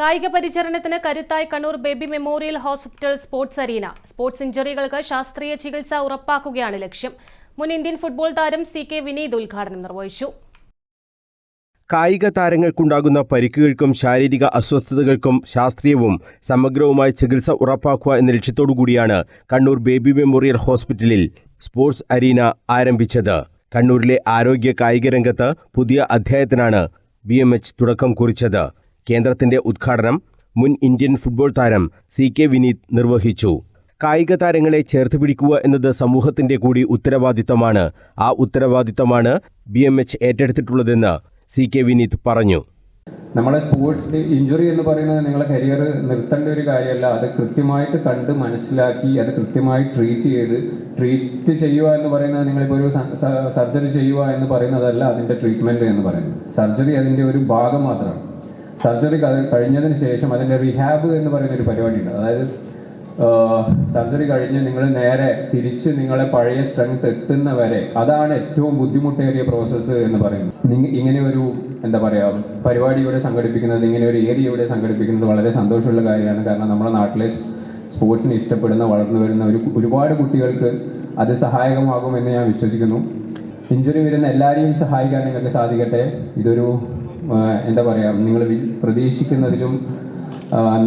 കായിക പരിചരണത്തിന് കരുത്തായി Kannur Baby Memorial Hospital sports arena. Sports ഇഞ്ചുറികൾക്ക് ശാസ്ത്രീയ ചികിത്സ ഉറപ്പാക്കുകയാണ് ലക്ഷ്യം. മുൻ ഇന്ത്യൻ ഫുട്ബോൾ താരം സി കെ വിനീത് ഉദ്ഘാടനം നിർവഹിച്ചു. കായിക താരങ്ങൾക്കുണ്ടാകുന്ന പരിക്കുകൾക്കും ശാരീരിക അസ്വസ്ഥതകൾക്കും ശാസ്ത്രീയവും സമഗ്രവുമായ ചികിത്സ ഉറപ്പാക്കുക എന്ന ലക്ഷ്യത്തോടുകൂടിയാണ് കണ്ണൂർ ബേബി മെമ്മോറിയൽ ഹോസ്പിറ്റലിൽ സ്പോർട്സ് അരീന ആരംഭിച്ചത്. കണ്ണൂരിലെ ആരോഗ്യ കായിക രംഗത്ത് പുതിയ അധ്യായത്തിനാണ് ബി എം എച്ച് തുടക്കം കുറിച്ചത്. കേന്ദ്രത്തിന്റെ ഉദ്ഘാടനം മുൻ ഇന്ത്യൻ ഫുട്ബോൾ താരം സി കെ വിനീത് നിർവഹിച്ചു. കായിക താരങ്ങളെ ചേർത്ത് പിടിക്കുക എന്നത് സമൂഹത്തിന്റെ കൂടി ഉത്തരവാദിത്തമാണ്. ആ ഉത്തരവാദിത്തമാണ് ബി എം എച്ച് ഏറ്റെടുത്തിട്ടുള്ളതെന്ന് സി കെ വിനീത് പറഞ്ഞു. നമ്മളെ സ്പോർട്സ് ഇഞ്ചുറി എന്ന് പറയുന്നത് നിങ്ങളെ കരിയർ നിർത്തേണ്ട ഒരു കാര്യമല്ല. അത് കൃത്യമായിട്ട് കണ്ട് മനസ്സിലാക്കി അത് കൃത്യമായി ട്രീറ്റ് ചെയ്ത് ട്രീറ്റ് ചെയ്യുക എന്ന് പറയുന്നത് നിങ്ങളിപ്പോൾ ഒരു സർജറി ചെയ്യുക എന്ന് പറയുന്നതല്ല അതിന്റെ ട്രീറ്റ്മെന്റ് എന്ന് പറയുന്നത്. സർജറി അതിന്റെ ഒരു ഭാഗം മാത്രമാണ്. സർജറി കഴിഞ്ഞതിന് ശേഷം അതിന്റെ റിഹാബ് എന്ന് പറയുന്ന ഒരു പരിപാടിയുണ്ട്. അതായത് സർജറി കഴിഞ്ഞ് നിങ്ങൾ നേരെ തിരിച്ച് നിങ്ങളെ പഴയ സ്ട്രെങ്ത് എത്തുന്ന വരെ അതാണ് ഏറ്റവും ബുദ്ധിമുട്ടേറിയ പ്രോസസ്സ് എന്ന് പറയുന്നത്. ഇങ്ങനെ ഒരു എന്താ പറയുക പരിപാടി ഇവിടെ സംഘടിപ്പിക്കുന്നത് ഇങ്ങനെ ഒരു ഏരിയ ഇവിടെ സംഘടിപ്പിക്കുന്നത് വളരെ സന്തോഷമുള്ള കാര്യമാണ്. കാരണം നമ്മുടെ നാട്ടിലെ സ്പോർട്സിനെ ഇഷ്ടപ്പെടുന്ന വളർന്നു വരുന്ന ഒരു ഒരുപാട് കുട്ടികൾക്ക് അത് സഹായകമാകുമെന്ന് ഞാൻ വിശ്വസിക്കുന്നു. ഇഞ്ചുറി വരുന്ന എല്ലാവരെയും സഹായിക്കാൻ നിങ്ങൾക്ക് സാധിക്കട്ടെ. ഇതൊരു എന്താ പറയുക നിങ്ങൾ പ്രതീക്ഷിക്കുന്നതിലും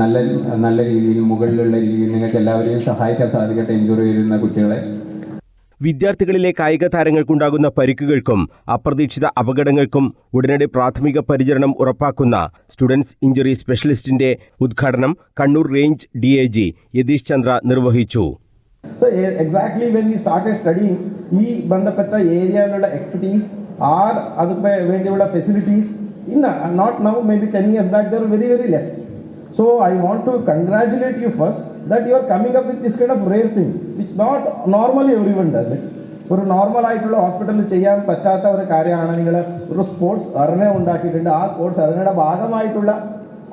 നല്ല നല്ല രീതിയിൽ മുകളിലുള്ള രീതിയിൽ നിങ്ങൾക്ക് എല്ലാവരെയും സഹായിക്കാൻ സാധിക്കട്ടെ എൻജോയ് ചെയ്യുന്ന കുട്ടികളെ. വിദ്യാർത്ഥികളിലെ കായിക താരങ്ങൾക്കുണ്ടാകുന്ന പരിക്കുകൾക്കും അപ്രതീക്ഷിത അപകടങ്ങൾക്കും ഉടനടി പ്രാഥമിക പരിചരണം ഉറപ്പാക്കുന്ന സ്റ്റുഡൻസ് ഇഞ്ചുറി സ്പെഷ്യലിസ്റ്റിന്റെ ഉദ്ഘാടനം Kannur range D I G Yathish Chandra നിർവഹിച്ചു. So exactly when we started studying ഈ ബന്ധപ്പെട്ട ഏരിയയിലുള്ള എക്സ്പെർട്ടീസ് ആർ അതിന് വേണ്ടിയുള്ള ഫെസിലിറ്റീസ് ഇന്ന് not now may be ten years back there very very less So I want to congratulate you first that you are coming up with this kind of rare thing, which not normally everyone does it. ഒരു normal ആയിട്ടുള്ള ഹോസ്പിറ്റലിൽ ചെയ്യാൻ പറ്റാത്ത ഒരു കാര്യമാണ് നിങ്ങൾ ഒരു sports അറന ഉണ്ടാക്കിയിട്ടുണ്ട് ആ സ്പോർട്സ് അറനയുടെ ഭാഗമായിട്ടുള്ള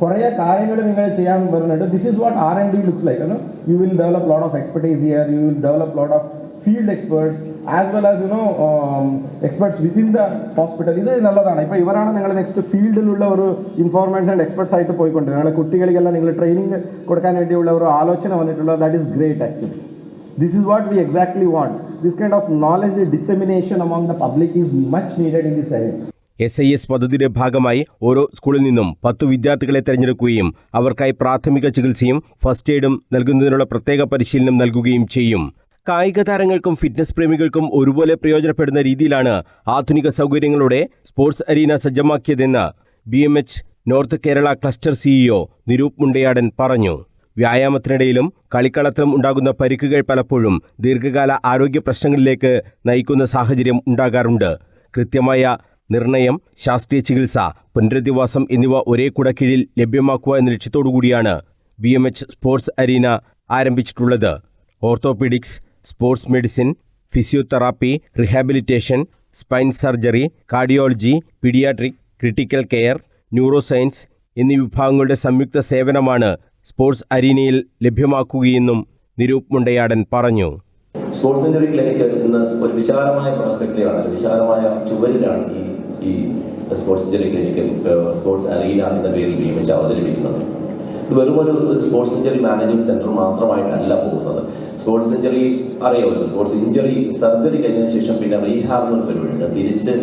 കുറേ കാര്യങ്ങൾ നിങ്ങൾ ചെയ്യാൻ വരുന്നുണ്ട് this is what R and D looks like you will develop lot of expertise here you will develop lot of field experts as well as you know experts within the hospital ഇത് നല്ലതാണ്. ഇപ്പോൾ ഇവരാണ് നിങ്ങൾ next ഫീൽഡിലുള്ള ഒരു information and experts ആയിട്ട് പോയിക്കൊണ്ട് നിങ്ങളെ കുട്ടികൾക്കെല്ലാം നിങ്ങൾ ട്രെയിനിങ് കൊടുക്കാൻ വേണ്ടിയുള്ള ഒരു ആലോചന വന്നിട്ടുള്ളത് that is great actually this is what we exactly want this kind of knowledge dissemination among the public is much needed in this area S I S പദ്ധതിയുടെ ഭാഗമായി ഓരോ സ്കൂളിൽ നിന്നും പത്ത് വിദ്യാർത്ഥികളെ തെരഞ്ഞെടുക്കുകയും അവർക്കായി പ്രാഥമിക ചികിത്സയും ഫസ്റ്റ് എയ്ഡും നൽകുന്നതിനുള്ള പ്രത്യേക പരിശീലനം നൽകുകയും ചെയ്യും. കായിക താരങ്ങൾക്കും ഫിറ്റ്നസ് പ്രേമികൾക്കും ഒരുപോലെ പ്രയോജനപ്പെടുന്ന രീതിയിലാണ് ആധുനിക സൗകര്യങ്ങളോടെ sports arena സജ്ജമാക്കിയതെന്ന് B M H North Kerala cluster CEO Niroop Mundayadan പറഞ്ഞു. വ്യായാമത്തിനിടയിലും കളിക്കളത്തിലും ഉണ്ടാകുന്ന പരിക്കുകൾ പലപ്പോഴും ദീർഘകാല ആരോഗ്യ പ്രശ്നങ്ങളിലേക്ക് നയിക്കുന്ന സാഹചര്യം ഉണ്ടാകാറുണ്ട്. കൃത്യമായ നിർണയം ശാസ്ത്രീയ ചികിത്സ പുനരധിവാസം എന്നിവ ഒരേ കുടക്കീഴിൽ ലഭ്യമാക്കുക എന്ന ലക്ഷ്യത്തോടുകൂടിയാണ് B M H sports arena ആരംഭിച്ചിട്ടുള്ളത്. Orthopaedics sports medicine physiotherapy rehabilitation spine surgery cardiology paediatric critical care neuro science എന്നീ വിഭാഗങ്ങളുടെ സംയുക്ത സേവനമാണ് സ്പോർട്സ് അരീനയിൽ ലഭ്യമാക്കുകയെന്നും നിരൂപ് മുണ്ടയാടൻ പറഞ്ഞു. സ്പോർട്സ് ഇഞ്ചുറി ക്ലിനിക്ക് ഇന്ന് ഒരു വിശാലമായ പ്രോസ്പെക്റ്റിലാണ് ഒരു വിശാലമായ ചുവരിലാണ് ഈ ഈ sports injury clinic sports arena എന്ന പേരിൽ നിയമിച്ച് അവതരിപ്പിക്കുന്നത്. ഇത് വെറും ഒരു സ്പോർട്സ് ഇഞ്ചറി മാനേജ്മെന്റ് സെന്റർ മാത്രമായിട്ടല്ല പോകുന്നത്. സ്പോർട്സ് ഇഞ്ചറി അറിയാമല്ലോ സ്പോർട്സ് ഇഞ്ചറി സർജറി കഴിഞ്ഞതിന് ശേഷം പിന്നെ റീഹാബ് എന്ന് പരിപാടിയുണ്ട് തിരിച്ച്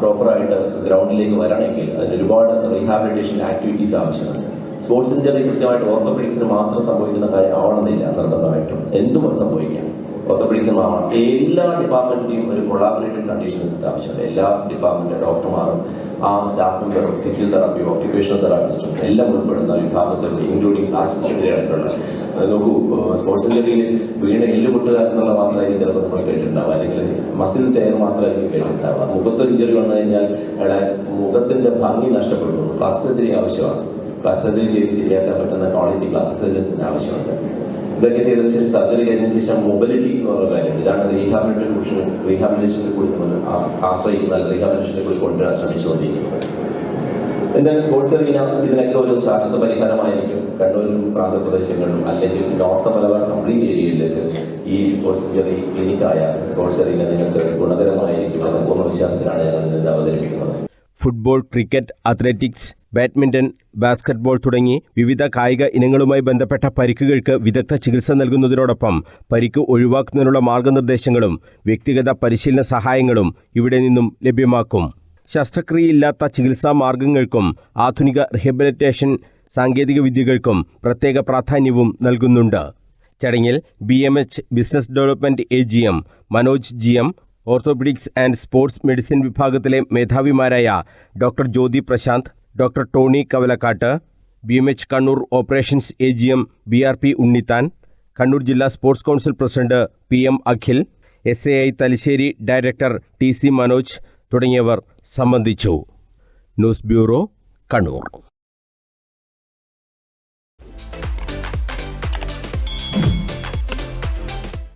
പ്രോപ്പറായിട്ട് ഗ്രൗണ്ടിലേക്ക് വരണമെങ്കിൽ അതിന് ഒരുപാട് റീഹാബിലിറ്റേഷൻ ആക്ടിവിറ്റീസ് ആവശ്യമുണ്ട്. സ്പോർട്സ് ഇഞ്ചറി കൃത്യമായിട്ട് ഓർത്തോപെഡിക്സിന് മാത്രം സംഭവിക്കുന്ന കാര്യം ആവണമെന്നില്ല നിർബന്ധമായിട്ടും. എന്തും സംഭവിക്കാം. ഓർത്തോപെഡിക്സ് ആവണം എല്ലാ ഡിപ്പാർട്ട്മെന്റിന്റെയും ഒരു കൊളാബറേറ്റഡ് കണ്ടീഷൻ എടുത്ത ആവശ്യമുണ്ട്. എല്ലാ ഡിപ്പാർട്ട്മെന്റ് ഡോക്ടർമാരും ആ സ്റ്റാഫ് മെമ്പറും ഫിസിയോതെറാപ്പി ഓക്യുപേഷണൽ തെറാപ്പിസ്റ്റും എല്ലാം ഉൾപ്പെടുന്ന വിഭാഗത്തിൽ ഇൻക്ലൂഡിംഗ് പ്ലാസ്റ്റിക് സർജറി ആയിട്ടുള്ള നോക്കൂ സ്പോർട്സ് സർജറിയിൽ വീണ് എല്ല് പൊട്ടുക എന്നുള്ള മാത്രമായിരിക്കും ചിലപ്പോൾ നമ്മൾ കേട്ടിട്ടുണ്ടാവുക. അല്ലെങ്കിൽ മസിൽ ടയർ മാത്രമായിരിക്കും കേട്ടിട്ടുണ്ടാവുക. മുഖത്തൊരു ഇഞ്ചറി വന്നു കഴിഞ്ഞാൽ അവിടെ മുഖത്തിന്റെ ഭംഗി നഷ്ടപ്പെടുന്നു. പ്ലാസ്റ്റിക് സർജറി ആവശ്യമാണ്. പ്ലാസ്റ്റിക് സർജറി ചെയ്ത് ശരിയാക്കാൻ പറ്റുന്ന ക്വാളിറ്റി പ്ലാസ്റ്റിക് സർജൻസിന് ആവശ്യമുണ്ട്. ഇതൊക്കെ ചെയ്തതിനു ശേഷം സർജറി കഴിഞ്ഞതിന് ശേഷം മൊബിലിറ്റി എന്ന് പറഞ്ഞ കാര്യം. ഇതാണ് റീഹാബിലിറ്റേഷൻ റീഹാബിലിറ്റേഷനെ കൂടി നമ്മൾ ആശ്രയിക്കുന്ന റീഹാബിലിറ്റേഷനെ കൂടി കൊണ്ടുവരാൻ ശ്രമിച്ചുകൊണ്ടിരിക്കുന്നത്. എന്തായാലും സ്പോർട്സ് അറീന ഇതിനൊക്കെ ഒരു ശാശ്വത പരിഹാരമായിരിക്കും? കണ്ണൂരിലും പ്രാന്തപ്രദേശങ്ങളിലും അല്ലെങ്കിൽ നോർത്ത് മലബാർ കംപ്ലീറ്റ് ഏരിയയിലേക്ക് ഈ സ്പോർട്സ് ക്ലിനിക്കായ സ്പോർട്സ് അറീന നിങ്ങൾക്ക് ഗുണകരമായിരിക്കും എന്ന പൂർണ വിശ്വാസത്തിലാണ് ഞങ്ങൾ ഇത് അവതരിപ്പിക്കുന്നത് football cricket athletics badminton basketball തുടങ്ങി വിവിധ കായിക ഇനങ്ങളുമായി ബന്ധപ്പെട്ട പരിക്കുകൾക്ക് വിദഗ്ധ ചികിത്സ നൽകുന്നതിനോടൊപ്പം പരിക്ക് ഒഴിവാക്കുന്നതിനുള്ള മാർഗനിർദ്ദേശങ്ങളും വ്യക്തിഗത പരിശീലന സഹായങ്ങളും ഇവിടെ നിന്നും ലഭ്യമാക്കും. ശസ്ത്രക്രിയയില്ലാത്ത ചികിത്സാ മാർഗങ്ങൾക്കും ആധുനിക റിഹബിലിറ്റേഷൻ സാങ്കേതിക വിദ്യകൾക്കും പ്രത്യേക പ്രാധാന്യവും നൽകുന്നുണ്ട്. ചടങ്ങിൽ B M H business development A G M Manoj G M orthopaedics and sports medicine വിഭാഗത്തിലെ മേധാവിമാരായ doctor Jyothi Prashanth doctor Tony Kavalakkat B M H Kannur operations A G M B R P Unnithan Kannur ജില്ലാ sports council president P M Akhil S A I Thalassery director T C Manoj തുടങ്ങിയവർ സംബന്ധിച്ചു. News bureau Kannur.